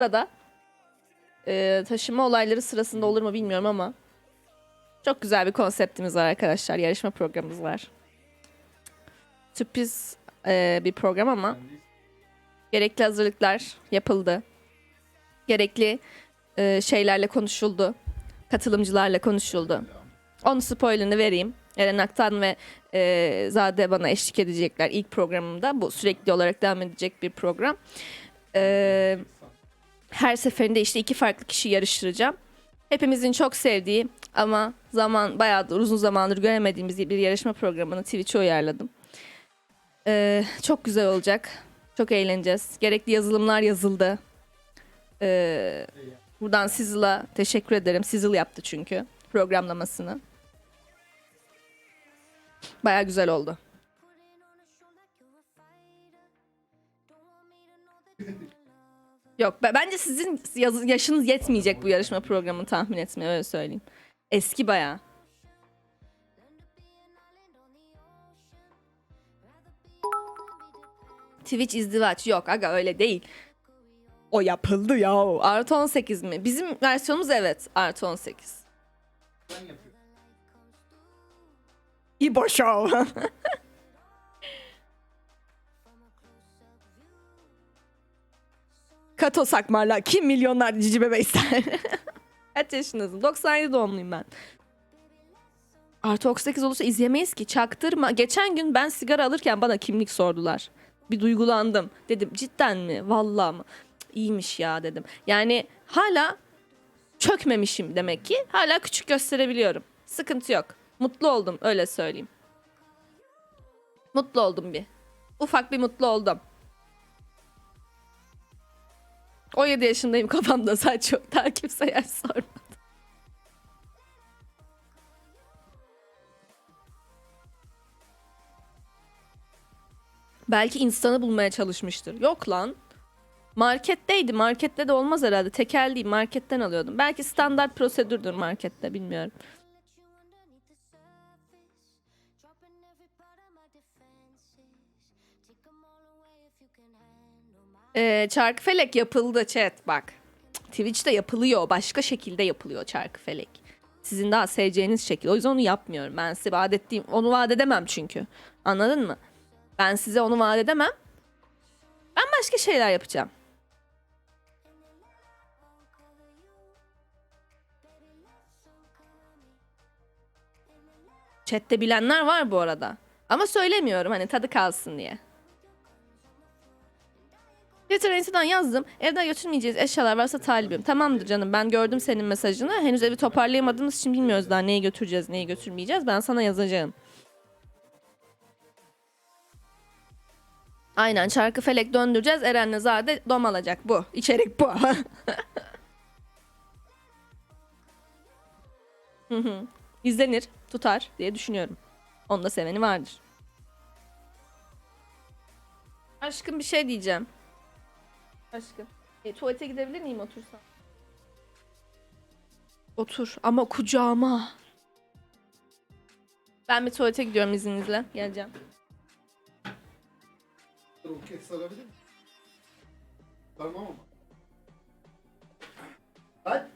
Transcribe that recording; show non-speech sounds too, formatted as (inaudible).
Burada e, taşıma olayları sırasında olur mu bilmiyorum ama çok güzel bir konseptimiz var arkadaşlar. Yarışma programımız var. Sürpriz e, bir program ama gerekli hazırlıklar yapıldı. Gerekli e, şeylerle konuşuldu. Katılımcılarla konuşuldu. Onun spoilerını vereyim. Eren Aktan ve e, Zade bana eşlik edecekler ilk programımda. Bu sürekli olarak devam edecek bir program. E, her seferinde işte iki farklı kişi yarıştıracağım. Hepimizin çok sevdiği ama zaman bayağıdır uzun zamandır göremediğimiz bir yarışma programını Twitch'e uyarladım. E, çok güzel olacak. Çok eğleneceğiz. Gerekli yazılımlar yazıldı. E, buradan Sizzle'a teşekkür ederim. Sizzle yaptı çünkü programlamasını. Baya güzel oldu. Yok be- bence sizin yaz- yaşınız yetmeyecek bu yarışma programını tahmin etmeye öyle söyleyeyim. Eski baya. Twitch izdivaç yok aga öyle değil. O yapıldı ya. Artı 18 mi? Bizim versiyonumuz evet artı 18. İbo Show. Kato Sakmarla kim milyonlar cici bebe ister? (laughs) Kaç yaşındasın? 97 doğumluyum ben. Artı 38 olursa izleyemeyiz ki. Çaktırma. Geçen gün ben sigara alırken bana kimlik sordular. Bir duygulandım. Dedim cidden mi? Vallahi mı? Cık, ya dedim. Yani hala çökmemişim demek ki. Hala küçük gösterebiliyorum. Sıkıntı yok. Mutlu oldum öyle söyleyeyim. Mutlu oldum bir. Ufak bir mutlu oldum. 17 yaşındayım kafamda saç yok. (laughs) Daha kimse yaş sormadı. Belki insanı bulmaya çalışmıştır. Yok lan. Marketteydi. Markette de olmaz herhalde. Tekel değil. Marketten alıyordum. Belki standart prosedürdür markette. Bilmiyorum. Ee, Çarkıfelek yapıldı chat bak. Twitch'te yapılıyor. Başka şekilde yapılıyor Çarkıfelek. Sizin daha seveceğiniz şekil. O yüzden onu yapmıyorum. Ben size vaat ettiğim... Onu vaat edemem çünkü. Anladın mı? Ben size onu vaat edemem. Ben başka şeyler yapacağım. Chat'te bilenler var bu arada. Ama söylemiyorum hani tadı kalsın diye. Twitter Insta'dan yazdım. Evden götürmeyeceğiz eşyalar varsa talibim. Tamamdır canım ben gördüm senin mesajını. Henüz evi toparlayamadığımız için bilmiyoruz daha neyi götüreceğiz neyi götürmeyeceğiz. Ben sana yazacağım. Aynen çarkı felek döndüreceğiz. Eren'le Zade dom alacak bu. İçerik bu. (laughs) İzlenir, tutar diye düşünüyorum. Onda seveni vardır. Aşkım bir şey diyeceğim. Aşkım. E, tuvalete gidebilir miyim otursam? Otur ama kucağıma. Ben bir tuvalete gidiyorum izninizle. Geleceğim. Roket sarabilir mi? Tamam ama. Hadi.